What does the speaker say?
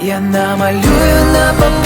Я намалюю на папері